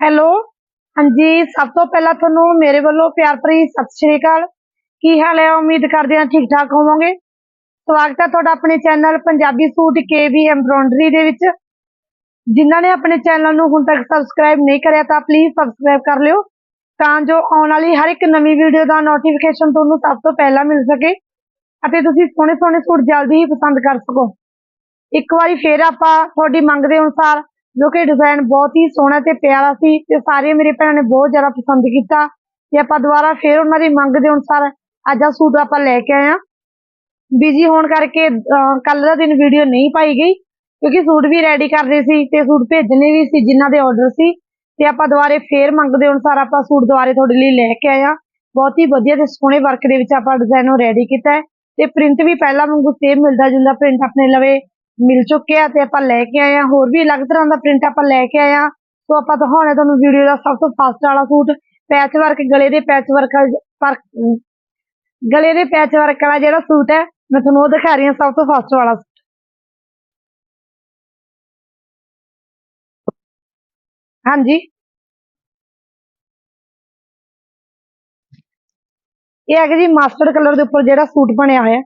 Hello? ਹਾਂਜੀ, ਸਭ ਤੋਂ ਪਹਿਲਾਂ ਤੁਹਾਨੂੰ ਮੇਰੇ ਵੱਲੋਂ ਪਿਆਰ ਭਰੀ ਸਤਿ ਸ਼੍ਰੀ ਅਕਾਲ। ਕੀ ਹਾਲ ਹੈ? ਉਮੀਦ ਕਰਦੇ ਹਾਂ ਠੀਕ ਠਾਕ ਹੋਵੋਗੇ। ਸਵਾਗਤ ਹੈ ਤੁਹਾਡਾ ਆਪਣੇ ਚੈਨਲ ਪੰਜਾਬੀ ਸੂਟ ਕੇਵੀ ਐਮਬ੍ਰੋਇਡਰੀ ਦੇ ਵਿੱਚ। ਜਿਨ੍ਹਾਂ ਨੇ ਆਪਣੇ ਚੈਨਲ ਨੂੰ ਹੁਣ ਤੱਕ ਸਬਸਕ੍ਰਾਈਬ ਨਹੀਂ ਕਰਿਆ ਤਾਂ ਪਲੀਜ਼ ਸਬਸਕ੍ਰਾਈਬ ਕਰ ਲਿਓ, ਤਾਂ ਜੋ ਆਉਣ ਵਾਲੀ ਹਰ ਇੱਕ ਨਵੀਂ ਵੀਡੀਓ ਦਾ ਨੋਟੀਫਿਕੇਸ਼ਨ ਤੁਹਾਨੂੰ ਸਭ ਤੋਂ ਪਹਿਲਾਂ ਮਿਲ ਸਕੇ ਅਤੇ ਤੁਸੀਂ ਸੋਹਣੇ ਸੋਹਣੇ ਸੂਟ ਜਲਦੀ ਹੀ ਪਸੰਦ ਕਰ ਸਕੋ। ਇੱਕ ਵਾਰੀ ਫੇਰ ਆਪਾਂ ਤੁਹਾਡੀ ਮੰਗ ਦੇ ਅਨੁਸਾਰ ਜੋ ਕਿ ਡਿਜ਼ਾਈਨ ਬਹੁਤ ਹੀ ਸੋਹਣਾ ਤੇ ਪਿਆਰਾ ਸੀ ਤੇ ਸਾਰੇ ਮੇਰੇ ਭੈਣਾਂ ਨੇ ਬਹੁਤ ਜ਼ਿਆਦਾ ਪਸੰਦ ਕੀਤਾ ਤੇ ਆਪਾਂ ਦੁਬਾਰਾ ਫੇਰ ਉਹਨਾਂ ਦੀ ਮੰਗ ਦੇ ਅਨੁਸਾਰ ਅੱਜ ਆ ਸੂਟ ਆਪਾਂ ਲੈ ਕੇ ਆਏ ਬਿਜ਼ੀ ਹੋਣ ਕਰਕੇ ਕੱਲ ਦਾ ਦਿਨ ਵੀਡੀਓ ਨਹੀਂ ਪਾਈ ਗਈ ਕਿਉਂਕਿ ਸੂਟ ਵੀ ਰੈਡੀ ਕਰਦੇ ਸੀ ਤੇ ਸੂਟ ਭੇਜਣੇ ਵੀ ਸੀ ਜਿਨ੍ਹਾਂ ਦੇ ਆਰਡਰ ਸੀ ਤੇ ਆਪਾਂ ਦੁਬਾਰੇ ਫੇਰ ਮੰਗ ਦੇ ਅਨੁਸਾਰ ਆਪਾਂ ਸੂਟ ਦੁਬਾਰੇ ਤੁਹਾਡੇ ਲਈ ਲੈ ਕੇ ਆਏ ਆ ਬਹੁਤ ਹੀ ਵਧੀਆ ਤੇ ਸੋਹਣੇ ਵਰਕ ਦੇ ਵਿੱਚ ਆਪਾਂ ਡਿਜ਼ਾਈਨ ਨੂੰ ਰੈਡੀ ਕੀਤਾ ਤੇ ਪ੍ਰਿੰਟ ਵੀ ਪਹਿਲਾਂ ਵਾਂਗੂ ਸੇਮ ਮਿਲਦਾ ਜੁਲਦਾ ਪ੍ਰਿੰਟ ਆਪਣੇ ਲਵੇ। ਮਿਲ ਚੁੱਕਿਆ ਤੇ ਆਪਾਂ ਲੈ ਕੇ ਆਏ ਆ। ਹੋਰ ਵੀ ਅਲੱਗ ਤਰ੍ਹਾਂ ਦਾ ਪ੍ਰਿੰਟ ਆਪਾਂ ਲੈ ਕੇ ਆਏ ਆ। ਸੋ ਆਪਾਂ ਦਿਖਾਉਣੇ ਤੁਹਾਨੂੰ ਵੀਡੀਓ ਦਾ ਸਭ ਤੋਂ ਫਸਟ ਵਾਲਾ ਸੂਟ। ਪੈਚ ਵਰਕ ਗਲੇ ਦੇ ਪੈਚ ਵਰਕ ਪਰ ਗਲੇ ਦੇ ਪੈਚ ਵਰਕ ਵਾਲਾ ਜਿਹੜਾ ਸੂਟ ਹੈ, ਮੈਂ ਤੁਹਾਨੂੰ ਉਹ ਦਿਖਾ ਰਹੀ ਹਾਂ ਸਭ ਤੋਂ ਫਸਟ ਵਾਲਾ ਸੂਟ। ਹਾਂਜੀ। ਇਹ ਹੈਗਾ ਜੀ ਮਾਸਟਰਡ ਕਲਰ ਦੇ ਉੱਪਰ ਜਿਹੜਾ ਸੂਟ ਬਣਿਆ ਹੋਇਆ।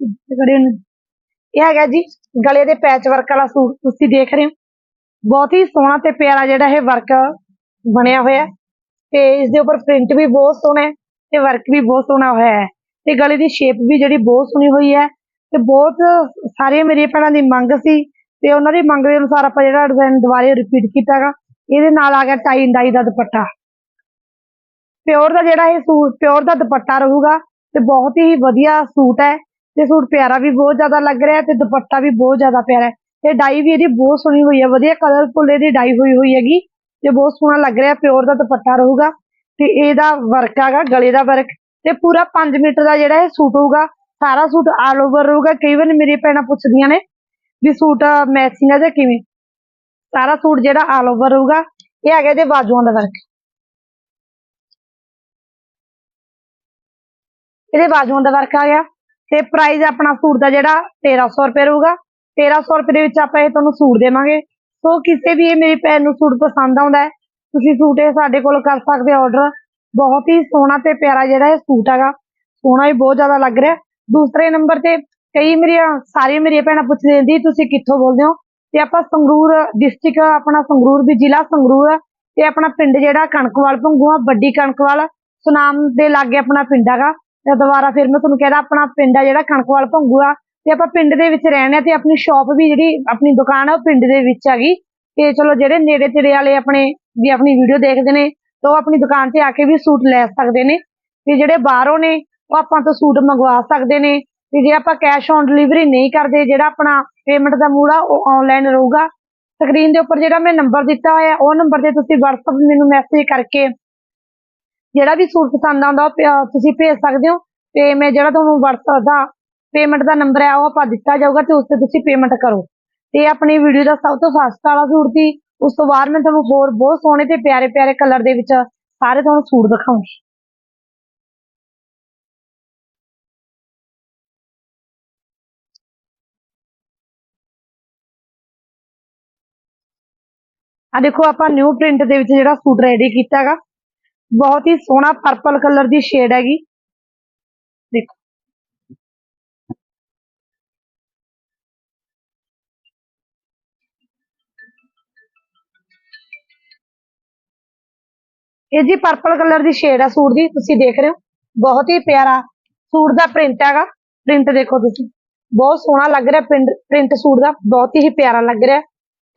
ਗੜੇ ਨੂੰ। ਇਹ ਹੈਗਾ ਜੀ, ਗਲੇ ਦੇ ਪੈਚ ਵਰਕ ਵਾਲਾ ਸੂਟ ਤੁਸੀਂ ਦੇਖ ਰਹੇ ਹੋ। ਬਹੁਤ ਹੀ ਸੋਹਣਾ ਤੇ ਪਿਆਰਾ ਜਿਹੜਾ ਇਹ ਵਰਕ ਬਣਿਆ ਹੋਇਆ। ਤੇ ਇਸ ਦੇ ਉੱਪਰ ਪ੍ਰਿੰਟ ਵੀ ਬਹੁਤ ਸੋਹਣਾ ਹੈ ਤੇ ਵਰਕ ਵੀ ਬਹੁਤ ਸੋਹਣਾ ਹੋਇਆ ਹੈ। ਤੇ ਗਲੇ ਦੀ ਸ਼ੇਪ ਵੀ ਜਿਹੜੀ ਬਹੁਤ ਸੋਹਣੀ ਹੋਈ ਹੈ। ਤੇ ਬਹੁਤ ਸਾਰੀਆਂ ਮੇਰੀਆਂ ਭੈਣਾਂ ਦੀ ਮੰਗ ਸੀ ਤੇ ਉਹਨਾਂ ਦੀ ਮੰਗ ਦੇ ਅਨੁਸਾਰ ਆਪਾਂ ਜਿਹੜਾ ਡਿਜ਼ਾਈਨ ਦੁਬਾਰੇ ਰਿਪੀਟ ਕੀਤਾਗਾ ਇਹਦੇ ਨਾਲ ਆ ਗਿਆ ਟਾਈ ਡਾਈ ਦਾ ਦੁਪੱਟਾ। ਪਿਓਰ ਦਾ ਜਿਹੜਾ ਇਹ ਸੂਟ ਪਿਓਰ ਦਾ ਦੁਪੱਟਾ ਰਹੂਗਾ ਤੇ ਬਹੁਤ ਹੀ ਵਧੀਆ ਸੂਟ ਹੈ। ਤੇ ਸੂਟ ਪਿਆਰਾ ਵੀ ਬਹੁਤ ਜ਼ਿਆਦਾ ਲੱਗ ਰਿਹਾ ਤੇ ਦੁਪੱਟਾ ਵੀ ਬਹੁਤ ਜ਼ਿਆਦਾ ਪਿਆਰਾ ਹੈ। ਤੇ ਡਾਈ ਵੀ ਇਹਦੀ ਬਹੁਤ ਸੋਹਣੀ ਹੋਈ ਹੈ, ਵਧੀਆ ਕਲਰਫੁਲ ਇਹਦੀ ਡਾਈ ਹੋਈ ਹੋਈ ਹੈਗੀ। ਤੇ ਬਹੁਤ ਸੋਹਣਾ ਲੱਗ ਰਿਹਾ ਪਿਓਰ ਦਾ ਦੁਪੱਟਾ ਰਹੂਗਾ। ਤੇ ਇਹਦਾ ਵਰਕ ਹੈਗਾ, ਗਲੇ ਦਾ ਵਰਕ ਤੇ ਪੂਰਾ 5 ਮੀਟਰ ਦਾ ਜਿਹੜਾ ਇਹ ਸੂਟ ਹੋਊਗਾ, ਸਾਰਾ ਸੂਟ ਆਲ ਓਵਰ ਰਹੂਗਾ। ਕਈ ਵਾਰ ਮੇਰੀ ਭੈਣਾਂ ਪੁੱਛਦੀਆਂ ਨੇ ਵੀ ਸੂਟ ਮੈਚਿੰਗ ਹੈ ਜਾਂ ਕਿਵੇਂ? ਸਾਰਾ ਸੂਟ ਜਿਹੜਾ ਆਲ ਓਵਰ ਰਹੂਗਾ, ਇਹ ਹੈਗਾ ਇਹਦੇ ਬਾਜੂਆਂ ਦਾ ਵਰਕ ਇਹਦੇ ਬਾਜੂਆਂ ਦਾ ਵਰਕ ਆ ਗਿਆ। ਤੇ ਪ੍ਰਾਈਸ ਆਪਣਾ ਸੂਟ ਦਾ ਜਿਹੜਾ 1300 ਰੁਪਏ ਰਹੂਗਾ। 1300 ਰੁਪਏ ਦੇ ਵਿੱਚ ਆਪਾਂ ਇਹ ਤੁਹਾਨੂੰ ਸੂਟ ਦੇਵਾਂਗੇ। ਸੋ ਕਿਸੇ ਵੀ ਇਹ ਮੇਰੀ ਭੈਣ ਨੂੰ ਸੂਟ ਪਸੰਦ ਆਉਂਦਾ ਹੈ, ਤੁਸੀਂ ਸੂਟ ਇਹ ਸਾਡੇ ਕੋਲ ਕਰ ਸਕਦੇ ਹੋ ਆਰਡਰ ਬਹੁਤ ਹੀ ਸੋਹਣਾ ਤੇ ਪਿਆਰਾ ਜਿਹੜਾ ਇਹ ਸੂਟ ਹੈਗਾ। ਸੋਹਣਾ ਵੀ ਬਹੁਤ ਜ਼ਿਆਦਾ ਲੱਗ ਰਿਹਾ। ਦੂਸਰੇ ਨੰਬਰ ਤੇ ਕਈ ਮੇਰੀਆਂ, ਸਾਰੀਆਂ ਮੇਰੀਆਂ ਭੈਣਾਂ ਪੁੱਛਦੇ ਰਹਿੰਦੀ, ਤੁਸੀਂ ਕਿੱਥੋਂ ਬੋਲਦੇ ਹੋ? ਤੇ ਆਪਾਂ ਸੰਗਰੂਰ ਡਿਸਟ੍ਰਿਕਟ ਆਪਣਾ ਸੰਗਰੂਰ ਵੀ ਜ਼ਿਲ੍ਹਾ ਸੰਗਰੂਰ ਹੈ ਤੇ ਆਪਣਾ ਪਿੰਡ ਜਿਹੜਾ ਕਣਕਵਾਲ, ਭੰਗੂਆ, ਵੱਡੀ ਕਣਕਵਾਲ, ਸੁਨਾਮ ਦੇ ਲਾਗੇ ਆਪਣਾ ਪਿੰਡ ਹੈਗਾ। ਤੇ ਦੁਬਾਰਾ ਫਿਰ ਮੈਂ ਤੁਹਾਨੂੰ ਕਹਿੰਦਾ ਆਪਣਾ ਪਿੰਡ ਆ ਜਿਹੜਾ ਕਣਕਵਾਲ ਭੰਗੂਆ, ਤੇ ਆਪਾਂ ਪਿੰਡ ਦੇ ਵਿੱਚ ਰਹਿੰਦੇ ਆ ਤੇ ਆਪਣੀ ਸ਼ਾਪ ਵੀ ਜਿਹੜੀ, ਆਪਣੀ ਦੁਕਾਨ ਆ ਉਹ ਪਿੰਡ ਦੇ ਵਿੱਚ ਹੈਗੀ। ਤੇ ਚਲੋ ਜਿਹੜੇ ਨੇੜੇ ਤੇੜੇ ਵਾਲੇ ਆਪਣੇ ਵੀ ਆਪਣੀ ਵੀਡੀਓ ਦੇਖਦੇ ਨੇ, ਤਾਂ ਉਹ ਆਪਣੀ ਦੁਕਾਨ ਤੇ ਆ ਕੇ ਵੀ ਸੂਟ ਲੈ ਸਕਦੇ ਨੇ। ਤੇ ਜਿਹੜੇ ਬਾਹਰੋਂ ਨੇ, ਉਹ ਆਪਾਂ ਤੋਂ ਸੂਟ ਮੰਗਵਾ ਸਕਦੇ ਨੇ। ਤੇ ਜੇ ਆਪਾਂ ਕੈਸ਼ ਔਨ ਡਿਲੀਵਰੀ ਨਹੀਂ ਕਰਦੇ, ਜਿਹੜਾ ਆਪਣਾ ਪੇਮੈਂਟ ਦਾ ਮੂਡ ਆ, ਉਹ ਆਨਲਾਈਨ ਰਹੂਗਾ। ਸਕਰੀਨ ਦੇ ਉੱਪਰ ਜਿਹੜਾ ਮੈਂ ਨੰਬਰ ਦਿੱਤਾ ਹੋਇਆ, ਉਹ ਨੰਬਰ ਤੇ ਤੁਸੀਂ WhatsApp ਮੈਨੂੰ ਮੈਸੇਜ ਕਰਕੇ ਜਿਹੜਾ ਵੀ ਸੂਟ ਪਸੰਦ ਆਉਂਦਾ, ਉਹ ਤੁਸੀਂ ਭੇਜ ਸਕਦੇ ਹੋ। ਤੇ ਮੈਂ ਜਿਹੜਾ ਤੁਹਾਨੂੰ WhatsApp ਦਾ ਪੇਮੈਂਟ ਦਾ ਨੰਬਰ ਹੈ, ਉਹ ਆਪਾਂ ਦਿੱਤਾ ਜਾਊਗਾ ਤੇ ਉਸ ਤੇ ਤੁਸੀਂ ਪੇਮੈਂਟ ਕਰੋ। ਤੇ ਆਪਣੀ ਵੀਡੀਓ ਦਾ ਸਭ ਤੋਂ ਸਸਤਾ ਵਾਲਾ ਸੂਟ ਸੀ। ਉਸ ਤੋਂ ਬਾਅਦ ਮੈਂ ਤੁਹਾਨੂੰ ਹੋਰ ਬਹੁਤ ਸੋਹਣੇ ਤੇ ਪਿਆਰੇ ਪਿਆਰੇ ਕਲਰ ਦੇ ਵਿੱਚ ਸਾਰੇ ਤੁਹਾਨੂੰ ਸੂਟ ਦਿਖਾਉਂਗੀ ਆ ਦੇਖੋ, ਆਪਾਂ ਨਿਊ ਪ੍ਰਿੰਟ ਦੇ ਵਿੱਚ ਜਿਹੜਾ ਸੂਟ ਰੈਡੀ ਕੀਤਾ ਹੈਗਾ। ਬਹੁਤ ਹੀ ਸੋਹਣਾ ਪਰਪਲ ਕਲਰ ਦੀ ਸ਼ੇਡ ਹੈਗੀ ਦੇਖੋ ਇਹ ਜੀ ਪਰਪਲ ਕਲਰ ਦੀ ਸ਼ੇਡ ਆ ਸੂਟ ਦੀ ਤੁਸੀਂ ਦੇਖ ਰਹੇ ਹੋ ਬਹੁਤ ਹੀ ਪਿਆਰਾ ਸੂਟ ਦਾ ਪ੍ਰਿੰਟ ਹੈਗਾ ਪ੍ਰਿੰਟ ਦੇਖੋ ਤੁਸੀਂ ਬਹੁਤ ਸੋਹਣਾ ਲੱਗ ਰਿਹਾ ਪ੍ਰਿੰਟ ਪ੍ਰਿੰਟ ਸੂਟ ਦਾ ਬਹੁਤ ਹੀ ਪਿਆਰਾ ਲੱਗ ਰਿਹਾ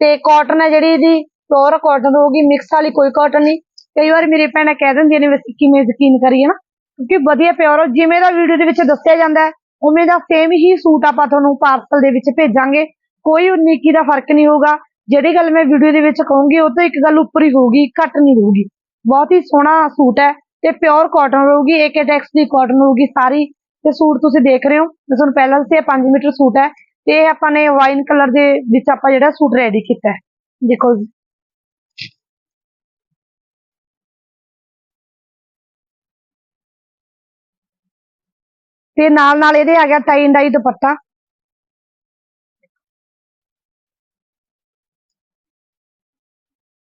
ਤੇ ਕਾਟਨ ਹੈ ਜਿਹੜੀ ਇਹਦੀ ਪਿਓਰ ਕਾਟਨ ਹੋਊਗੀ ਮਿਕਸ ਵਾਲੀ ਕੋਈ ਕਾਟਨ ਨਹੀਂ ਕਈ ਵਾਰ ਮੇਰੇ ਭੈਣਾਂ ਕਹਿ ਦਿੰਦੀਆਂ ਨੇ ਵੀ ਅਸੀਂ ਕਿਵੇਂ ਯਕੀਨ ਕਰੀਏ ਨਾ, ਕਿਉਂਕਿ ਵਧੀਆ ਪਿਓਰ ਜਿਵੇਂ ਦਾ ਵੀਡੀਓ ਦੇ ਵਿੱਚ ਦੱਸਿਆ ਜਾਂਦਾ ਹੈ, ਉਵੇਂ ਦਾ ਸੇਮ ਹੀ ਸੂਟ ਆਪਾਂ ਤੁਹਾਨੂੰ ਪਾਰਸਲ ਦੇ ਵਿੱਚ ਭੇਜਾਂਗੇ, ਕੋਈ ਉਨੀਕੀ ਦਾ ਫ਼ਰਕ ਨਹੀਂ ਹੋਊਗਾ, ਜਿਹੜੀ ਗੱਲ ਮੈਂ ਵੀਡੀਓ ਦੇ ਵਿੱਚ ਕਹੂੰਗੀ, ਉਹ ਤੋਂ ਇੱਕ ਗੱਲ ਉੱਪਰ ਹੀ ਹੋਊਗੀ, ਘੱਟ ਨਹੀਂ ਹੋਊਗੀ। ਬਹੁਤ ਹੀ ਸੋਹਣਾ ਸੂਟ ਹੈ ਤੇ ਪਿਓਰ ਕਾਟਨ ਰਹੂਗੀ ਏਕੇ ਟੈਕਸ ਦੀ ਕਾਟਨ ਹੋਊਗੀ ਸਾਰੀ, ਤੇ ਸੂਟ ਤੁਸੀਂ ਦੇਖ ਰਹੇ ਹੋ, ਮੈਂ ਤੁਹਾਨੂੰ ਪਹਿਲਾਂ ਦੱਸਿਆ 5 ਮੀਟਰ ਸੂਟ ਹੈ, ਤੇ ਇਹ ਆਪਾਂ ਨੇ ਵਾਈਨ ਕਲਰ ਦੇ ਵਿੱਚ ਆਪਾਂ ਜਿਹੜਾ ਸੂਟ ਰੈਡੀ ਕੀਤਾ ਦੇਖੋ ਤੇ ਨਾਲ ਨਾਲ ਇਹਦੇ ਆ ਗਿਆ ਟਾਈ ਡਾਈ ਦੁਪੱਟਾ।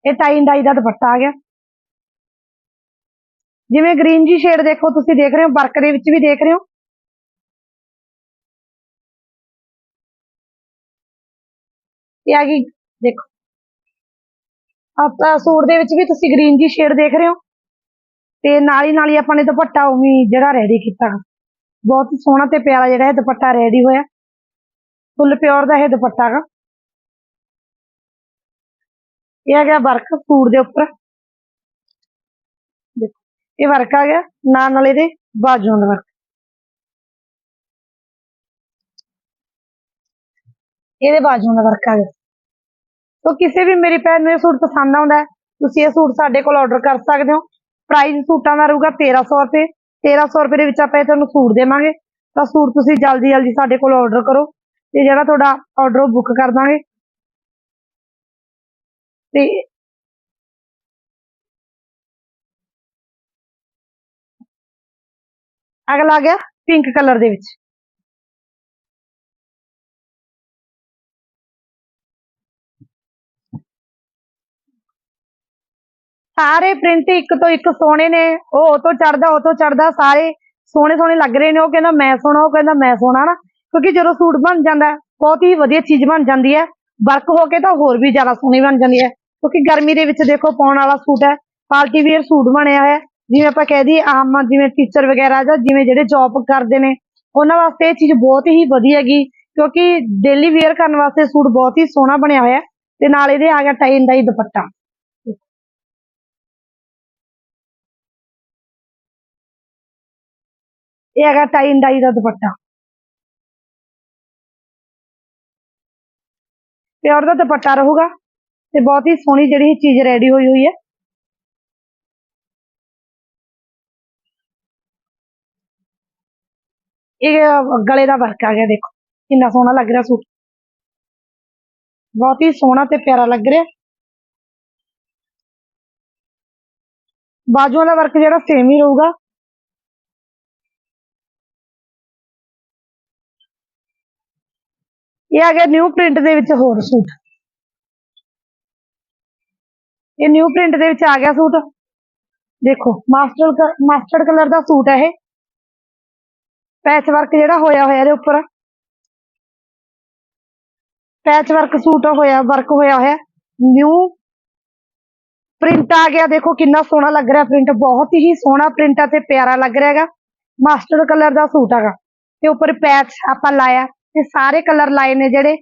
ਇਹ ਟਾਈ ਡਾਈ ਦਾ ਦੁਪੱਟਾ ਆ ਗਿਆ। ਜਿਵੇਂ ਗ੍ਰੀਨ ਜੀ ਸ਼ੇਡ ਦੇਖੋ, ਤੁਸੀਂ ਦੇਖ ਰਹੇ ਹੋ, ਵਰਕ ਦੇ ਵਿੱਚ ਵੀ ਦੇਖ ਰਹੇ ਹੋ। ਇਹ ਆ ਗਈ, ਦੇਖੋ। ਆਪਾਂ ਸੂਟ ਦੇ ਵਿੱਚ ਵੀ ਤੁਸੀਂ ਗ੍ਰੀਨ ਜੀ ਸ਼ੇਡ ਦੇਖ ਰਹੇ ਹੋ। ਤੇ ਨਾਲ ਹੀ ਨਾਲ ਹੀ ਆਪਾਂ ਨੇ ਦੁਪੱਟਾ ਉਵੇਂ ਜਿਹੜਾ ਰੈਡੀ ਕੀਤਾ। ਬਹੁਤ ਸੋਹਣਾ ਤੇ ਪਿਆਰਾ ਜਿਹੜਾ ਇਹ ਦੁਪੱਟਾ ਰੈਡੀ ਹੋਇਆ। ਫੁੱਲ ਪਿਓਰ ਦਾ ਇਹ ਦੁਪੱਟਾ ਗਾ। ਇਹ ਆ ਗਿਆ ਵਰਕ ਸੂਟ ਦੇ ਉੱਪਰ। ਇਹ ਵਰਕ ਆ ਗਿਆ, ਨਾਲ ਨਾਲ ਇਹਦੇ ਬਾਜੂਆਂ ਦਾ ਵਰਕ। ਇਹਦੇ ਬਾਜੂਆਂ ਦਾ ਵਰਕ ਆ ਗਿਆ। ਸੋ ਕਿਸੇ ਵੀ ਮੇਰੀ ਭੈਣ ਨੂੰ ਇਹ ਸੂਟ ਪਸੰਦ ਆਉਂਦਾ ਤੁਸੀਂ ਇਹ ਸੂਟ ਸਾਡੇ ਕੋਲ ਆਰਡਰ ਕਰ ਸਕਦੇ ਹੋ। ਪ੍ਰਾਈਸ ਸੂਟਾਂ ਦਾ ਰਹੂਗਾ 1300 ਰੁਪਏ। 1300 ਰੁਪਏ ਦੇ ਵਿੱਚ ਆਪਾਂ ਇਹ ਤੁਹਾਨੂੰ ਸੂਟ ਦੇਵਾਂਗੇ। ਤਾਂ ਸੂਟ ਤੁਸੀਂ ਜਲਦੀ ਜਲਦੀ ਸਾਡੇ ਕੋਲ ਆਰਡਰ ਕਰੋ ਤੇ ਜਿਹੜਾ ਤੁਹਾਡਾ ਆਰਡਰ ਉਹ ਬੁੱਕ ਕਰ ਦਾਂਗੇ। ਤੇ ਅਗਲਾ ਆ ਗਿਆ ਪਿੰਕ ਕਲਰ ਦੇ ਵਿੱਚ। ਸਾਰੇ ਪ੍ਰਿੰਟ ਇੱਕ ਤੋਂ ਇੱਕ ਸੋਹਣੇ ਨੇ। ਉਹ ਉਹ ਤੋਂ ਚੜਦਾ ਉਹ ਤੋਂ ਚੜਦਾ ਸਾਰੇ ਸੋਹਣੇ ਸੋਹਣੇ ਲੱਗ ਰਹੇ ਨੇ। ਉਹ ਕਹਿੰਦਾ, ਮੈਂ ਸੋਹਣਾ, ਉਹ ਕਹਿੰਦਾ, ਮੈਂ ਸੋਹਣਾ ਨਾ। ਕਿਉਂਕਿ ਜਦੋਂ ਸੂਟ ਬਣ ਜਾਂਦਾ, ਬਹੁਤ ਹੀ ਵਧੀਆ ਚੀਜ਼ ਬਣ ਜਾਂਦੀ ਹੈ। ਵਰਕ ਹੋ ਕੇ ਤਾਂ ਹੋਰ ਵੀ ਜ਼ਿਆਦਾ ਸੋਹਣੀ ਬਣ ਜਾਂਦੀ ਹੈ। ਕਿਉਂਕਿ ਗਰਮੀ ਦੇ ਵਿੱਚ ਦੇਖੋ, ਪਾਉਣ ਵਾਲਾ ਸੂਟ ਹੈ। ਪਾਰਟੀ ਵੇਅਰ ਸੂਟ ਬਣਿਆ ਹੋਇਆ ਜਿਵੇਂ ਆਪਾਂ ਕਹਿ ਦਈਏ, ਆਮ ਜਿਵੇਂ ਟੀਚਰ ਵਗੈਰਾ ਜਾਂ ਜਿਵੇਂ ਜਿਹੜੇ ਜੌਬ ਕਰਦੇ ਨੇ, ਉਹਨਾਂ ਵਾਸਤੇ ਇਹ ਚੀਜ਼ ਬਹੁਤ ਹੀ ਵਧੀਆ ਹੈਗੀ। ਕਿਉਂਕਿ ਡੇਲੀ ਵੇਅਰ ਕਰਨ ਵਾਸਤੇ ਸੂਟ ਬਹੁਤ ਹੀ ਸੋਹਣਾ ਬਣਿਆ ਹੋਇਆ ਤੇ ਨਾਲ ਇਹਦੇ ਆ ਗਿਆ ਟਾਈ ਦਾ ਹੀ ਦੁਪੱਟਾ। ਇਹ ਹੈਗਾ ਟਾਈ ਡਾਈ ਦਾ ਦੁਪੱਟਾ। ਪਿਓਰ ਦਾ ਦੁਪੱਟਾ ਰਹੂਗਾ ਤੇ ਬਹੁਤ ਹੀ ਸੋਹਣੀ ਜਿਹੜੀ ਚੀਜ਼ ਰੈਡੀ ਹੋਈ ਹੋਈ ਹੈ। ਇਹ ਗਲੇ ਦਾ ਵਰਕ ਆ ਗਿਆ ਦੇਖੋ, ਕਿੰਨਾ ਸੋਹਣਾ ਲੱਗ ਰਿਹਾ ਸੂਟ। ਬਹੁਤ ਹੀ ਸੋਹਣਾ ਤੇ ਪਿਆਰਾ ਲੱਗ ਰਿਹਾ। ਬਾਜੂਆਂ ਦਾ ਵਰਕ ਜਿਹੜਾ ਸੇਮ ਹੀ ਰਹੂਗਾ। ਇਹ ਆ ਗਿਆ ਨਿਊ ਪ੍ਰਿੰਟ ਦੇ ਵਿੱਚ ਹੋਰ ਸੂਟ। ਇਹ ਨਿਊ ਪ੍ਰਿੰਟ ਦੇ ਵਿੱਚ ਆ ਗਿਆ ਸੂਟ। ਦੇਖੋ ਮਾਸਟਰ ਮਾਸਟਰਡ ਕਲਰ ਦਾ ਸੂਟ ਹੈ ਇਹ। ਪੈਚ ਵਰਕ ਜਿਹੜਾ ਹੋਇਆ ਹੋਇਆ ਇਹਦੇ ਉੱਪਰ। ਪੈਚ ਵਰਕ ਸੂਟ ਹੋਇਆ ਵਰਕ ਹੋਇਆ ਹੋਇਆ। ਨਿਊ ਪ੍ਰਿੰਟ ਆ ਗਿਆ। ਦੇਖੋ ਕਿੰਨਾ ਸੋਹਣਾ ਲੱਗ ਰਿਹਾ ਪ੍ਰਿੰਟ ਬਹੁਤ ਹੀ ਸੋਹਣਾ ਪ੍ਰਿੰਟ ਆ ਤੇ ਪਿਆਰਾ ਲੱਗ ਰਿਹਾ ਹੈਗਾ। ਮਾਸਟਰ ਕਲਰ ਦਾ ਸੂਟ ਹੈਗਾ। ਤੇ ਉੱਪਰ ਪੈਚ ਆਪਾਂ ਲਾਇਆ। ਤੇ ਸਾਰੇ ਕਲਰ ਲਾਏ ਨੇ ਜਿਹੜੇ,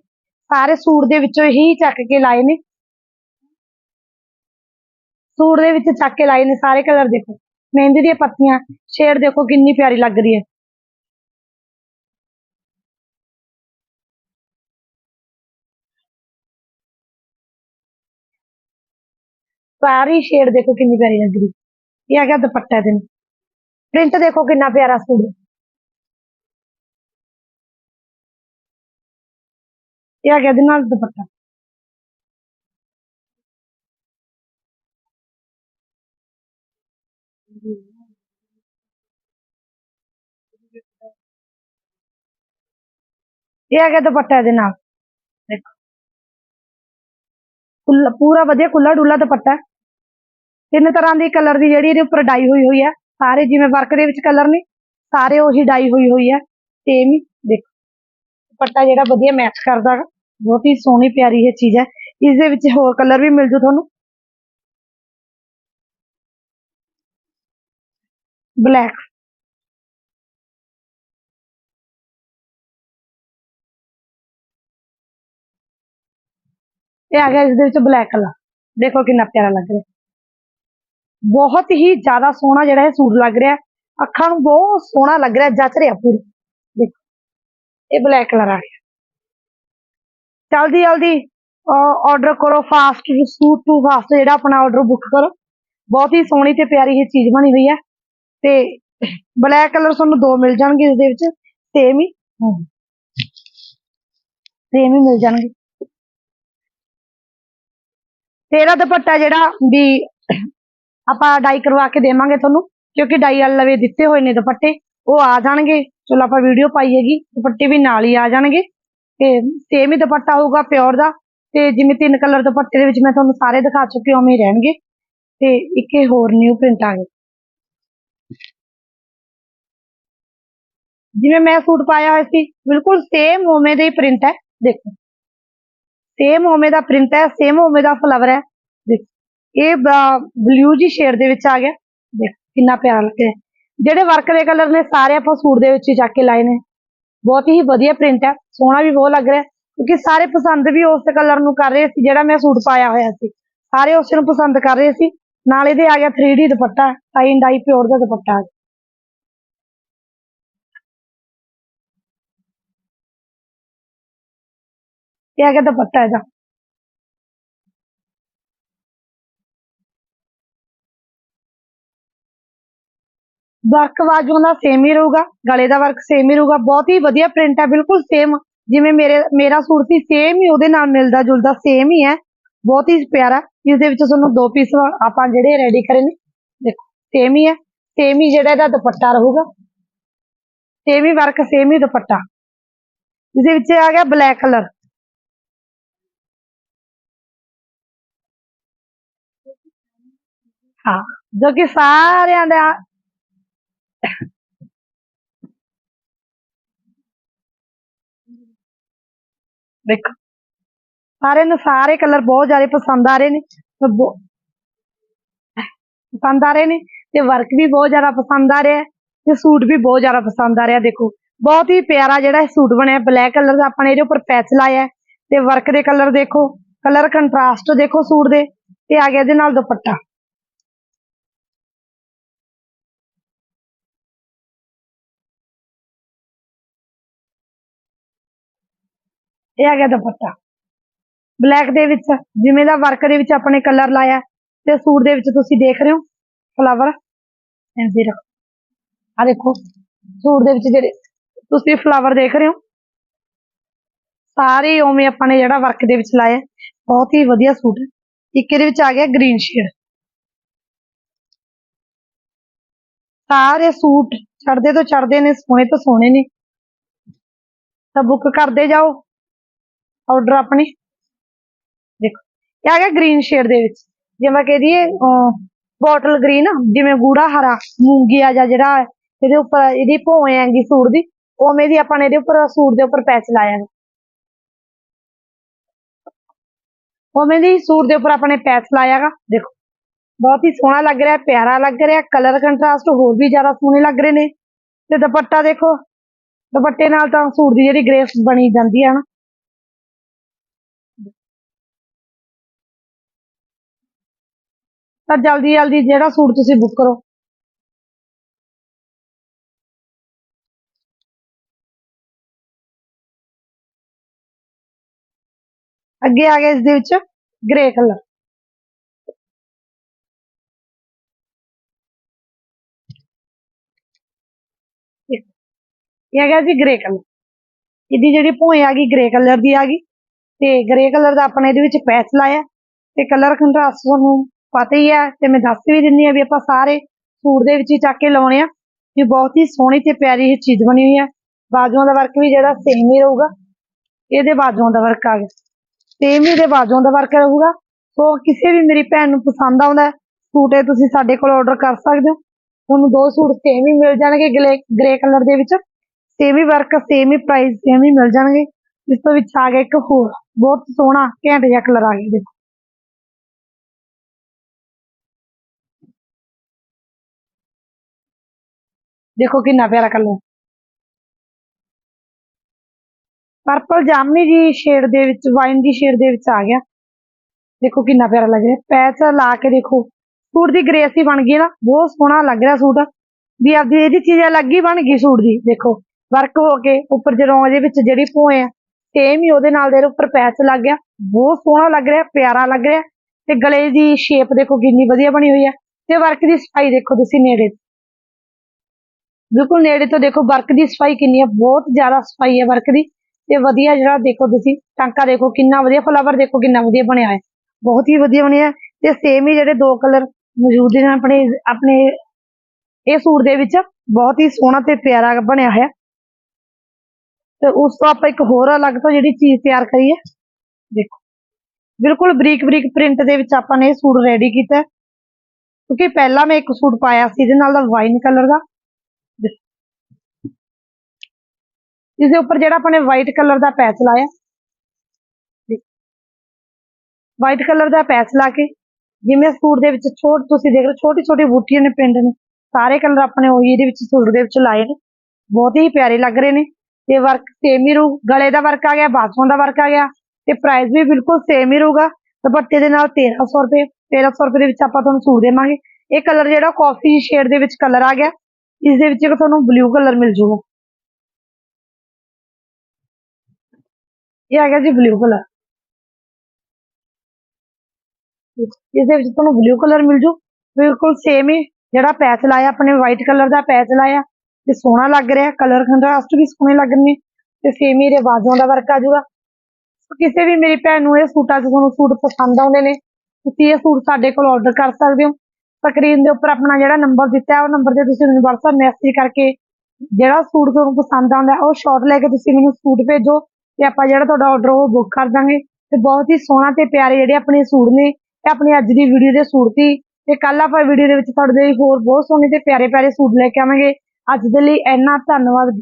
ਸਾਰੇ ਸੂਟ ਦੇ ਵਿੱਚੋਂ ਹੀ ਚੱਕ ਕੇ ਲਾਏ ਨੇ। ਸੂਟ ਦੇ ਵਿੱਚ ਚੱਕ ਕੇ ਲਾਏ ਨੇ ਸਾਰੇ ਕਲਰ ਦੇਖੋ। ਮਹਿੰਦੀ ਦੀਆਂ ਪੱਤੀਆਂ ਸ਼ੇਡ ਦੇਖੋ ਕਿੰਨੀ ਪਿਆਰੀ ਲੱਗ ਰਹੀ ਹੈ। ਸਾਰੀ ਸ਼ੇਡ ਦੇਖੋ ਕਿੰਨੀ ਪਿਆਰੀ ਲੱਗ ਰਹੀ ਇਹ ਆ ਗਿਆ ਦੁਪੱਟਾ ਇਹਦੇ ਪ੍ਰਿੰਟ ਦੇਖੋ ਕਿੰਨਾ ਪਿਆਰਾ ਸੂਟ ਇਹ ਆ ਗਿਆ ਇਹਦੇ ਨਾਲ ਦੁਪੱਟਾ ਇਹ ਆ ਗਿਆ ਦੁਪੱਟਾ ਇਹਦੇ ਨਾਲ ਦੇਖੋ ਖੁੱਲਾ ਪੂਰਾ ਵਧੀਆ ਖੁੱਲਾ ਡੁੱਲਾ ਦੁਪੱਟਾ ਹੈ। ਤਿੰਨ ਤਰ੍ਹਾਂ ਦੀ ਕਲਰ ਦੀ ਜਿਹੜੀ ਇਹਦੇ ਉੱਪਰ ਡਾਈ ਹੋਈ ਹੋਈ ਹੈ ਸਾਰੇ ਜਿਵੇਂ ਵਰਕ ਦੇ ਵਿੱਚ ਕਲਰ ਨੇ ਸਾਰੇ ਉਹੀ ਡਾਈ ਹੋਈ ਹੋਈ ਹੈ ਸੇਮ ਹੀ ਦੇਖੋ ਦੁਪੱਟਾ ਜਿਹੜਾ ਵਧੀਆ ਮੈਚ ਕਰਦਾ ਗਾ ਬਹੁਤ ਹੀ ਸੋਹਣੀ ਪਿਆਰੀ ਇਹ ਚੀਜ਼ ਹੈ ਇਸ ਦੇ ਵਿੱਚ ਹੋਰ ਕਲਰ ਵੀ ਮਿਲ ਜੂ ਤੁਹਾਨੂੰ ਬਲੈਕ ਇਹ ਆ ਗਿਆ ਇਸ ਦੇ ਵਿੱਚ ਬਲੈਕ ਕਲਰ ਦੇਖੋ ਕਿੰਨਾ ਪਿਆਰਾ ਲੱਗ ਰਿਹਾ ਬਹੁਤ ਹੀ ਜ਼ਿਆਦਾ ਸੋਹਣਾ ਜਿਹੜਾ ਇਹ ਸੂਟ ਲੱਗ ਰਿਹਾ ਅੱਖਾਂ ਨੂੰ ਬਹੁਤ ਸੋਹਣਾ ਲੱਗ ਰਿਹਾ ਜੱਚ ਰਿਹਾ ਪੂਰੀ ਦੇਖੋ ਇਹ ਬਲੈਕ ਕਲਰ ਆ ਗਿਆ ਜਲਦੀ ਜਲਦੀ ਆਰਡਰ ਕਰੋ ਫਾਸਟ ਸੂਟ ਟੂ ਫਾਸਟ ਜਿਹੜਾ ਆਪਣਾ ਆਰਡਰ ਬੁੱਕ ਕਰੋ। ਬਹੁਤ ਹੀ ਸੋਹਣੀ ਤੇ ਪਿਆਰੀ ਇਹ ਚੀਜ਼ ਬਣੀ ਹੋਈ ਹੈ। ਤੇ ਬਲੈਕ ਕਲਰ ਤੁਹਾਨੂੰ ਦੋ ਮਿਲ ਜਾਣਗੇ ਇਸ ਦੇ ਵਿੱਚ। ਸੇਮ ਹੀ। ਸੇਮ ਹੀ ਮਿਲ ਜਾਣਗੇ। ਤੇ ਇਹਦਾ ਦੁਪੱਟਾ ਜਿਹੜਾ ਵੀ ਆਪਾਂ ਡਾਈ ਕਰਵਾ ਕੇ ਦੇਵਾਂਗੇ ਤੁਹਾਨੂੰ ਕਿਉਂਕਿ ਡਾਈ ਵਾਲੇ ਲਵੇ ਦਿੱਤੇ ਹੋਏ ਨੇ ਦੁਪੱਟੇ ਉਹ ਆ ਜਾਣਗੇ। ਚਲੋ ਆਪਾਂ ਵੀਡੀਓ ਪਾਈ ਹੈਗੀ ਦੁਪੱਟੇ ਵੀ ਨਾਲ ਹੀ ਆ ਜਾਣਗੇ। ਤੇ ਸੇਮ ਹੀ ਦੁਪੱਟਾ ਹੋਊਗਾ ਪਿਓਰ ਦਾ ਤੇ ਜਿਵੇਂ ਤਿੰਨ ਕਲਰ ਦੁਪੱਟੇ ਦੇ ਵਿੱਚ ਮੈਂ ਤੁਹਾਨੂੰ ਸਾਰੇ ਦਿਖਾ ਚੁੱਕੀ ਹਾਂ, ਉਵੇਂ ਰਹਿਣਗੇ ਤੇ ਇੱਕ ਇਹ ਹੋਰ ਨਿਊ ਪ੍ਰਿੰਟ ਆ ਗਿਆ ਜਿਵੇਂ ਮੈਂ ਸੂਟ ਪਾਇਆ ਹੋਇਆ ਸੀ, ਬਿਲਕੁਲ ਸੇਮ ਉਵੇਂ ਦਾ ਹੀ ਪ੍ਰਿੰਟ ਹੈ, ਦੇਖੋ। ਸੇਮ ਉਵੇਂ ਦਾ ਪ੍ਰਿੰਟ ਹੈ ਸੇਮ ਉਵੇਂ ਦਾ ਫਲਾਵਰ ਹੈ, ਦੇਖੋ। ਇਹ ਬਲੂ ਜੀ ਸ਼ੇਡ ਦੇ ਵਿੱਚ ਆ ਗਿਆ, ਦੇਖੋ ਕਿੰਨਾ ਪਿਆਰਾ ਲੱਗਿਆ ਜਿਹੜੇ ਵਰਕ ਦੇ ਕਲਰ ਨੇ, ਸਾਰੇ ਆਪਾਂ ਸੂਟ ਦੇ ਵਿੱਚ ਹੀ ਚੱਕ ਕੇ ਲਾਏ ਨੇ। ਬਹੁਤ ਹੀ ਵਧੀਆ ਪ੍ਰਿੰਟ ਹੈ, ਸੋਹਣਾ ਵੀ ਬਹੁਤ ਲੱਗ ਰਿਹਾ ਕਿਉਂਕਿ ਸਾਰੇ ਪਸੰਦ ਵੀ ਉਸ ਕਲਰ ਨੂੰ ਕਰ ਰਹੇ ਸੀ ਜਿਹੜਾ ਮੈਂ ਸੂਟ ਪਾਇਆ ਹੋਇਆ ਸੀ। ਸਾਰੇ ਉਸ ਨੂੰ ਪਸੰਦ ਕਰ ਰਹੇ ਸੀ। ਨਾਲ ਇਹਦੇ ਆ ਗਿਆ 3D ਦੁਪੱਟਾ ਟਾਈ ਐਂਡ ਡਾਈ ਪਿਓਰ ਦਾ ਦੁਪੱਟਾ। ਇਹ ਆ ਗਿਆ ਦੁਪੱਟਾ ਇਹਦਾ। ਵਰਕ ਬਾਜੂਆਂ ਦਾ ਸੇਮ ਹੀ ਰਹੂਗਾ, ਗਲੇ ਦਾ ਵਰਕ ਸੇਮ ਹੀ ਰਹੂਗਾ, ਬਹੁਤ ਹੀ ਵਧੀਆ ਪ੍ਰਿੰਟ ਹੈ, ਬਿਲਕੁਲ ਸੇਮ ਜਿਵੇਂ ਮੇਰੇ, ਮੇਰਾ ਸੂਟ ਸੀ ਸੇਮ ਹੀ ਉਹਦੇ ਨਾਲ ਮਿਲਦਾ ਜੁਲਦਾ ਸੇਮ ਹੀ ਹੈ, ਬਹੁਤ ਹੀ ਪਿਆਰਾ ਇਸ ਦੇ ਵਿੱਚ ਤੁਹਾਨੂੰ ਦੋ ਪੀਸ ਆਪਾਂ ਜਿਹੜੇ ਰੈਡੀ ਕਰੇ ਨੇ, ਦੇਖੋ ਸੇਮ ਹੀ ਹੈ ਸੇਮ ਹੀ ਜਿਹੜਾ ਇਹਦਾ ਦੁਪੱਟਾ ਰਹੂਗਾ ਸੇਮ ਹੀ ਵਰਕ ਸੇਮ ਹੀ ਦੁਪੱਟਾ ਇਸ ਦੇ ਵਿੱਚ ਆ ਗਿਆ ਬਲੈਕ ਕਲਰ ਹਾਂ, ਜੋ ਕਿ ਸਾਰਿਆਂ ਦਾ ਦੇਖੋ। ਸਾਰੇ ਨੂੰ ਸਾਰੇ ਕਲਰ ਬਹੁਤ ਜ਼ਿਆਦਾ ਪਸੰਦ ਆ ਰਹੇ ਨੇ। ਤੇ ਪਸੰਦ ਆ ਰਹੇ ਨੇ ਤੇ ਵਰਕ ਵੀ ਬਹੁਤ ਜ਼ਿਆਦਾ ਪਸੰਦ ਆ ਰਿਹਾ ਤੇ ਸੂਟ ਵੀ ਬਹੁਤ ਜ਼ਿਆਦਾ ਪਸੰਦ ਆ ਰਿਹਾ ਦੇਖੋ। ਬਹੁਤ ਹੀ ਪਿਆਰਾ ਜਿਹੜਾ ਸੂਟ ਬਣਿਆ ਬਲੈਕ ਕਲਰ ਦਾ ਆਪਾਂ ਨੇ ਇਹਦੇ ਉੱਪਰ ਪੈਚ ਲਾਇਆ ਹੈ। ਤੇ ਵਰਕ ਦੇ ਕਲਰ ਦੇਖੋ ਕਲਰ ਕੰਟਰਾਸਟ ਦੇਖੋ ਸੂਟ ਦੇ। ਤੇ ਆ ਗਿਆ ਇਹਦੇ ਨਾਲ ਦੁਪੱਟਾ। ਇਹ ਆ ਗਿਆ ਦੁਪੱਟਾ। ਬਲੈਕ ਦੇ ਵਿੱਚ, ਜਿਵੇਂ ਦਾ ਵਰਕ ਦੇ ਵਿੱਚ ਆਪਣੇ ਕਲਰ ਲਾਇਆ, ਤੇ ਸੂਟ ਦੇ ਵਿੱਚ ਤੁਸੀਂ ਦੇਖ ਰਹੇ ਹੋ ਫਲਾਵਰ ਐਂਦੇ ਰੱਖੋ। ਆ ਦੇਖੋ, ਸੂਟ ਦੇ ਵਿੱਚ ਜਿਹੜੇ ਤੁਸੀਂ ਫਲਾਵਰ ਦੇਖ ਰਹੇ ਹੋ, ਸਾਰੇ ਉਵੇਂ ਆਪਾਂ ਨੇ ਜਿਹੜਾ ਵਰਕ ਦੇ ਵਿੱਚ ਲਾਇਆ, ਬਹੁਤ ਹੀ ਵਧੀਆ ਸੂਟ ਹੈ। ਇੱਕ ਇਹਦੇ ਵਿੱਚ ਆ ਗਿਆ ਗ੍ਰੀਨ ਸ਼ੇਡ ਸਾਰੇ ਸੂਟ ਚੜਦੇ ਤੋਂ ਚੜਦੇ ਨੇ, ਸੋਹਣੇ ਤੋਂ ਸੋਹਣੇ ਨੇ। ਤਾਂ ਬੁੱਕ ਕਰਦੇ ਜਾਓ ਆਰਡਰ ਆਪਣੇ। ਦੇਖੋ, ਇਹ ਆ ਗਿਆ ਗ੍ਰੀਨ ਸ਼ੇਡ ਦੇ ਵਿੱਚ। ਜਿਵੇਂ ਕਹਿ ਦਈਏ ਬੋਟਲ ਗ੍ਰੀਨ ਜਿਵੇਂ ਗੂੜਾ ਹਰਾ, ਮੂੰਗੀਆ ਜਾਂ ਜਿਹੜਾ ਇਹਦੇ ਉੱਪਰ, ਇਹਦੀ ਭੋਏ ਆਂਗੀ ਸੂਟ ਦੀ, ਉਵੇਂ ਦੀ ਆਪਾਂ ਨੇ ਇਹਦੇ ਉੱਪਰ, ਸੂਟ ਦੇ ਉੱਪਰ ਪੈਚ ਲਾਇਆ ਹੈ। ਉਵੇਂ ਦੀ ਸੂਟ ਦੇ ਉੱਪਰ ਆਪਾਂ ਨੇ ਪੈਚ ਲਾਇਆ ਗਾ ਦੇਖੋ, ਬਹੁਤ ਹੀ ਸੋਹਣਾ ਲੱਗ ਰਿਹਾ, ਪਿਆਰਾ ਲੱਗ ਰਿਹਾ ਕਲਰ ਕੰਟਰਾਸਟ ਹੋਰ ਵੀ ਜ਼ਿਆਦਾ ਸੋਹਣੇ ਲੱਗ ਰਹੇ ਨੇ। ਤੇ ਦੁਪੱਟਾ ਦੇਖੋ, ਦੁਪੱਟੇ ਨਾਲ ਤਾਂ ਸੂਟ ਦੀ ਜਿਹੜੀ ਗ੍ਰੇਸ ਬਣੀ ਜਾਂਦੀ ਹੈ ਨਾ। ਤਾਂ ਜਲਦੀ ਜਲਦੀ ਜਿਹੜਾ ਸੂਟ ਤੁਸੀਂ ਬੁੱਕ ਕਰੋ। ਅੱਗੇ ਆ ਗਿਆ ਇਸ ਦੇ ਵਿੱਚ ਗ੍ਰੇ ਕਲਰ ਇਹ ਆ ਗਿਆ ਜੀ ਗ੍ਰੇ ਕਲਰ ਇਹਦੀ ਜਿਹੜੀ ਭੋਏ ਆ ਗਈ ਗ੍ਰੇ ਕਲਰ ਦੀ ਆ ਗਈ। ਤੇ ਗ੍ਰੇ ਕਲਰ ਦਾ ਆਪਣੇ ਇਹਦੇ ਵਿੱਚ ਪੈਚ ਲਾਇਆ। ਤੇ ਕਲਰ ਕੰਟਰਾਸਟ ਤੁਹਾਨੂੰ ਪਤਾ ਹੀ ਹੈ ਤੇ ਮੈਂ ਦੱਸ ਵੀ ਦਿੰਨੀ ਆ ਵੀ ਆਪਾਂ ਸਾਰੇ ਸੂਟ ਦੇ ਵਿੱਚ ਹੀ ਚੱਕ ਕੇ ਲਾਉਣੇ ਆ। ਇਹ ਬਹੁਤ ਹੀ ਸੋਹਣੀ ਤੇ ਪਿਆਰੀ ਇਹ ਚੀਜ਼ ਬਣੀ ਹੋਈ ਹੈ ਬਾਜੂਆਂ ਦਾ ਵਰਕ ਵੀ ਜਿਹੜਾ ਸੇਮ ਹੀ ਰਹੂਗਾ। ਇਹਦੇ ਬਾਜੂਆਂ ਦਾ ਵਰਕ ਆ ਗਿਆ। ਸੇਮ ਹੀ ਦੇ ਬਾਜੂਆਂ ਦਾ ਵਰਕ ਰਹੂਗਾ। ਸੋ ਕਿਸੇ ਵੀ ਮੇਰੀ ਭੈਣ ਨੂੰ ਪਸੰਦ ਆਉਂਦਾ ਸੂਟ ਇਹ ਤੁਸੀਂ ਸਾਡੇ ਕੋਲ ਆਰਡਰ ਕਰ ਸਕਦੇ ਹੋ। ਤੁਹਾਨੂੰ ਦੋ ਸੂਟ ਸੇਮ ਹੀ ਮਿਲ ਜਾਣਗੇ ਗ੍ਰੇ ਕਲਰ ਦੇ ਵਿੱਚ। ਸੇਮ ਹੀ ਵਰਕ ਸੇਮ ਹੀ ਪ੍ਰਾਈਸ ਸੇਮ ਹੀ ਮਿਲ ਜਾਣਗੇ। ਇਸ ਤੋਂ ਵਿੱਚ ਆ ਗਿਆ ਇੱਕ ਹੋਰ। ਬਹੁਤ ਸੋਹਣਾ ਘੈਂਟ ਜਿਹਾ ਕਲਰ ਆ ਗਿਆ, ਦੇਖੋ। ਦੇਖੋ ਕਿੰਨਾ ਪਿਆਰਾ ਕਲਰ ਪਰਪਲ ਜਾਮਨੀ ਜੀ ਸ਼ੇਡ ਦੇ ਵਿੱਚ ਵਾਈਨ ਦੀ ਸ਼ੇਡ ਦੇ ਵਿੱਚ ਆ ਗਿਆ। ਦੇਖੋ ਕਿੰਨਾ ਪਿਆਰਾ ਲੱਗ ਰਿਹਾ। ਪੈਚ ਲਾ ਕੇ ਦੇਖੋ। ਸੂਟ ਦੀ ਗ੍ਰੇਸ ਬਣ ਗਈ ਨਾ। ਬਹੁਤ ਸੋਹਣਾ ਲੱਗ ਰਿਹਾ ਸੂਟ। ਵੀ ਆਪਦੀ ਇਹਦੀ ਚੀਜ਼ ਅਲੱਗ ਹੀ ਬਣ ਗਈ ਸੂਟ ਦੀ। ਦੇਖੋ ਵਰਕ ਹੋ ਕੇ ਉੱਪਰ ਜਦੋਂ ਇਹਦੇ ਵਿੱਚ ਜਿਹੜੀ ਭੋਏ ਆ ਸੇਮ ਹੀ ਉਹਦੇ ਨਾਲ ਦੇ ਉੱਪਰ ਪੈਚ ਲੱਗ ਗਿਆ। ਬਹੁਤ ਸੋਹਣਾ ਲੱਗ ਰਿਹਾ, ਪਿਆਰਾ ਲੱਗ ਰਿਹਾ। ਤੇ ਗਲੇ ਦੀ ਸ਼ੇਪ ਦੇਖੋ ਕਿੰਨੀ ਵਧੀਆ ਬਣੀ ਹੋਈ ਹੈ। ਤੇ ਵਰਕ ਦੀ ਸਫ਼ਾਈ ਦੇਖੋ ਤੁਸੀਂ ਨੇੜੇ। ਬਿਲਕੁਲ ਨੇੜੇ ਤੋਂ ਦੇਖੋ, ਵਰਕ ਦੀ ਸਫ਼ਾਈ ਕਿੰਨੀ ਹੈ, ਬਹੁਤ ਜ਼ਿਆਦਾ ਸਫ਼ਾਈ ਹੈ ਵਰਕ ਦੀ। ਤੇ ਵਧੀਆ ਜਿਹੜਾ ਦੇਖੋ ਤੁਸੀਂ, ਟਾਂਕਾ ਦੇਖੋ, ਕਿੰਨਾ ਵਧੀਆ ਫਲਾਵਰ ਦੇਖੋ, ਕਿੰਨਾ ਵਧੀਆ ਬਣਿਆ ਹੈ ਬਹੁਤ ਹੀ ਵਧੀਆ ਬਣਿਆ। ਤੇ ਸੇਮ ਹੀ ਜਿਹੜੇ ਦੋ ਕਲਰ ਮੌਜੂਦ ਨੇ ਆਪਣੇ ਆਪਣੇ ਇਹ ਸੂਟ ਦੇ ਵਿੱਚ, ਬਹੁਤ ਹੀ ਸੋਹਣਾ ਤੇ ਪਿਆਰਾ ਬਣਿਆ ਹੋਇਆ। ਤੇ ਉਸ ਤੋਂ ਆਪਾਂ ਇੱਕ ਹੋਰ ਅਲੱਗ ਤੋਂ ਜਿਹੜੀ ਚੀਜ਼ ਤਿਆਰ ਕਰੀ ਹੈ, ਦੇਖੋ। ਬਿਲਕੁਲ ਬਰੀਕ ਬਰੀਕ ਪ੍ਰਿੰਟ ਦੇ ਵਿੱਚ ਆਪਾਂ ਨੇ ਇਹ ਸੂਟ ਰੈਡੀ ਕੀਤਾ ਕਿਉਂਕਿ ਪਹਿਲਾਂ ਮੈਂ ਇੱਕ ਸੂਟ ਪਾਇਆ ਸੀ, ਇਹਦੇ ਨਾਲ ਦਾ ਵਾਈਨ ਕਲਰ ਦਾ ਦੇਖੋ। ਇਸਦੇ ਉੱਪਰ ਜਿਹੜਾ ਆਪਾਂ ਨੇ ਵਾਈਟ ਕਲਰ ਦਾ ਪੈਚ ਲਾਇਆ। ਵਾਈਟ ਕਲਰ ਦਾ ਪੈਚ ਲਾ ਕੇ, ਜਿਵੇਂ ਸੂਟ ਦੇ ਵਿੱਚ ਛੋਟ, ਤੁਸੀਂ ਦੇਖ ਰਹੇ ਛੋਟੀ ਛੋਟੀ ਬੂਟੀਆਂ ਨੇ ਪਿੰਡ ਨੇ, ਸਾਰੇ ਕਲਰ ਆਪਣੇ ਉਹੀ ਇਹਦੇ ਵਿੱਚ ਸੂਟ ਦੇ ਵਿੱਚ ਲਾਏ ਨੇ। ਬਹੁਤ ਹੀ ਪਿਆਰੇ ਲੱਗ ਰਹੇ ਨੇ। ਤੇ ਵਰਕ ਸੇਮ ਹੀ ਰਹੂ ਗਲੇ ਦਾ ਵਰਕ ਆ ਗਿਆ ਬਾਜੂਆਂ ਦਾ ਵਰਕ ਆ ਗਿਆ, ਤੇ ਪ੍ਰਾਈਸ ਵੀ ਬਿਲਕੁਲ ਸੇਮ ਹੀ ਰਹੂਗਾ ਦੁਪੱਟੇ ਦੇ ਨਾਲ 1300 ਰੁਪਏ 1300 ਰੁਪਏ ਦੇ ਵਿੱਚ ਆਪਾਂ ਤੁਹਾਨੂੰ ਸੂਟ ਦੇਵਾਂਗੇ। ਇਹ ਕਲਰ ਜਿਹੜਾ ਕਾਫੀ ਸ਼ੇਡ ਦੇ ਵਿੱਚ ਕਲਰ ਆ ਗਿਆ, ਇਸ ਦੇ ਵਿੱਚ ਇੱਕ ਤੁਹਾਨੂੰ ਬਲੂ ਕਲਰ ਮਿਲ ਜੂਗਾ। ਇਹ ਆ ਜੀ ਬਲੂ ਕਲਰ ਇਸ ਦੇ ਵਿੱਚ ਤੁਹਾਨੂੰ ਬਲੂ ਕਲਰ ਮਿਲ ਜੂ। ਬਿਲਕੁਲ ਸੇਮ ਹੀ ਜਿਹੜਾ ਪੈਚ ਲਾਇਆ, ਆਪਣੇ ਵਾਈਟ ਕਲਰ ਦਾ ਪੈਚ ਲਾਇਆ। ਤੇ ਸੋਹਣਾ ਲੱਗ ਰਿਹਾ ਕਲਰ ਕੰਟਰਾਸਟ ਵੀ ਸੋਹਣੇ ਲੱਗ ਤੇ ਸੇਮ ਹੀ ਇਹਦੇ ਦਾ ਵਰਕ ਆ ਜਾਊਗਾ ਕਿਸੇ ਵੀ ਮੇਰੀ ਭੈਣ ਨੂੰ ਇਹ ਸੂਟਾਂ 'ਚ ਤੁਹਾਨੂੰ ਸੂਟ ਪਸੰਦ ਆਉਂਦੇ ਨੇ, ਤੁਸੀਂ ਇਹ ਸੂਟ ਸਾਡੇ ਕੋਲ ਆਰਡਰ ਕਰ ਸਕਦੇ ਹੋ। ਸਕਰੀਨ ਦੇ ਉੱਪਰ ਆਪਣਾ ਜਿਹੜਾ ਨੰਬਰ ਦਿੱਤਾ ਹੈ ਉਹ ਨੰਬਰ ਤੇ ਤੁਸੀਂ ਮੈਨੂੰ WhatsApp ਮੈਸੇਜ ਕਰਕੇ ਜਿਹੜਾ ਸੂਟ ਤੁਹਾਨੂੰ ਪਸੰਦ ਆਉਂਦਾ, ਉਹ ਸ਼ਾਟ ਲੈ ਕੇ ਤੁਸੀਂ ਮੈਨੂੰ ਸੂਟ ਭੇਜੋ। ਤੇ ਆਪਾਂ ਜਿਹੜਾ ਤੁਹਾਡਾ ਆਰਡਰ ਉਹ ਬੁੱਕ ਕਰ ਦਾਂਗੇ। ਤੇ ਬਹੁਤ ਹੀ ਸੋਹਣਾ ਤੇ ਪਿਆਰੇ ਜਿਹੜੇ ਆਪਣੇ ਸੂਟ ਨੇ, ਇਹ ਆਪਣੀ ਅੱਜ ਦੀ ਵੀਡੀਓ ਦੇ ਸੂਟ ਸੀ। ਤੇ ਕੱਲ ਆਪਾਂ ਵੀਡੀਓ ਦੇ ਵਿੱਚ ਤੁਹਾਡੇ ਲਈ ਹੋਰ ਬਹੁਤ ਸੋਹਣੇ ਤੇ ਪਿਆਰੇ ਪਿਆਰੇ ਸੂਟ ਲੈ ਕੇ ਆਵਾਂਗੇ। ਅੱਜ ਦੇ ਲਈ ਇੰਨਾ ਧੰਨਵਾਦ।